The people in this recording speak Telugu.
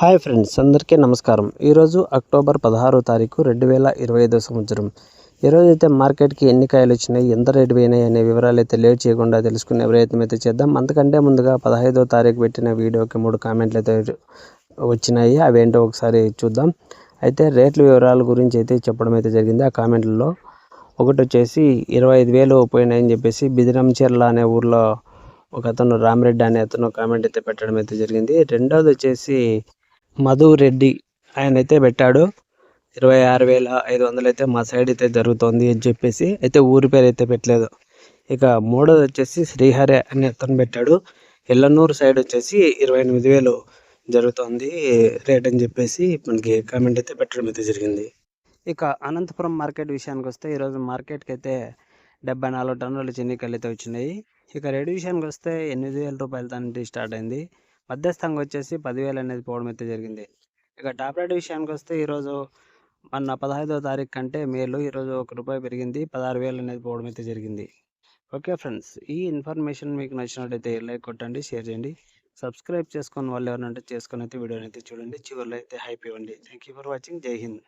హాయ్ ఫ్రెండ్స్ అందరికీ నమస్కారం. ఈరోజు అక్టోబర్ పదహారో తారీఖు రెండు వేల ఇరవై ఐదో సంవత్సరం. ఈరోజు అయితే మార్కెట్కి ఎన్ని కాయలు వచ్చినాయి ఎంత రేటు పోయినాయి అనే వివరాలు అయితే లేట్ చేయకుండా తెలుసుకునే ప్రయత్నం అయితే చేద్దాం. అంతకంటే ముందుగా పదహైదో తారీఖు పెట్టిన వీడియోకి మూడు కామెంట్లు అయితే వచ్చినాయి. అవేంటో ఒకసారి చూద్దాం. అయితే రేట్ల వివరాల గురించి అయితే చెప్పడం అయితే జరిగింది. ఆ కామెంట్లలో ఒకటి వచ్చేసి ఇరవై ఐదు వేలు పోయినాయని చెప్పేసి బిదిరంచెర్ల అనే ఊర్లో ఒక అతను రామిరెడ్డి అనే అతను కామెంట్ అయితే పెట్టడం అయితే జరిగింది. రెండోది వచ్చేసి మధు రెడ్డి ఆయన అయితే పెట్టాడు. ఇరవై ఆరు వేల ఐదు వందలు అయితే మా సైడ్ అయితే జరుగుతోంది అని చెప్పేసి అయితే ఊరి పేరు అయితే పెట్టలేదు. ఇక మూడోది వచ్చేసి శ్రీహరి అని అతను పెట్టాడు. ఎల్లనూరు సైడ్ వచ్చేసి ఇరవై ఎనిమిది వేలు జరుగుతోంది రేట్ అని చెప్పేసి మనకి కామెంట్ అయితే పెట్టడం అయితే జరిగింది. ఇక అనంతపురం మార్కెట్ విషయానికి వస్తే ఈరోజు మార్కెట్కి అయితే డెబ్బై నాలుగు టన్నుల చెన్నికాయలు అయితే వచ్చినాయి. ఇక రేటు విషయానికి వస్తే ఎనిమిది వేల రూపాయల దానికి స్టార్ట్ అయింది. మధ్యస్థంగా వచ్చేసి పదివేలు అనేది పోవడం అయితే జరిగింది. ఇక టాప్ రేట్ విషయానికి వస్తే ఈరోజు మొన్న పదహైదో తారీఖు కంటే మేలు. ఈరోజు ఒక రూపాయి పెరిగింది. పదహారు వేలు అనేది పోవడం అయితే జరిగింది. ఓకే ఫ్రెండ్స్ ఈ ఇన్ఫర్మేషన్ మీకు నచ్చినట్టయితే లైక్ కొట్టండి షేర్ చేయండి. సబ్స్క్రైబ్ చేసుకొని వాళ్ళు ఎవరినంటే చేసుకుని అయితే వీడియోని అయితే చూడండి. చివరిలో అయితే హైప్ ఇవ్వండి. Thank you for watching. Jai Hind.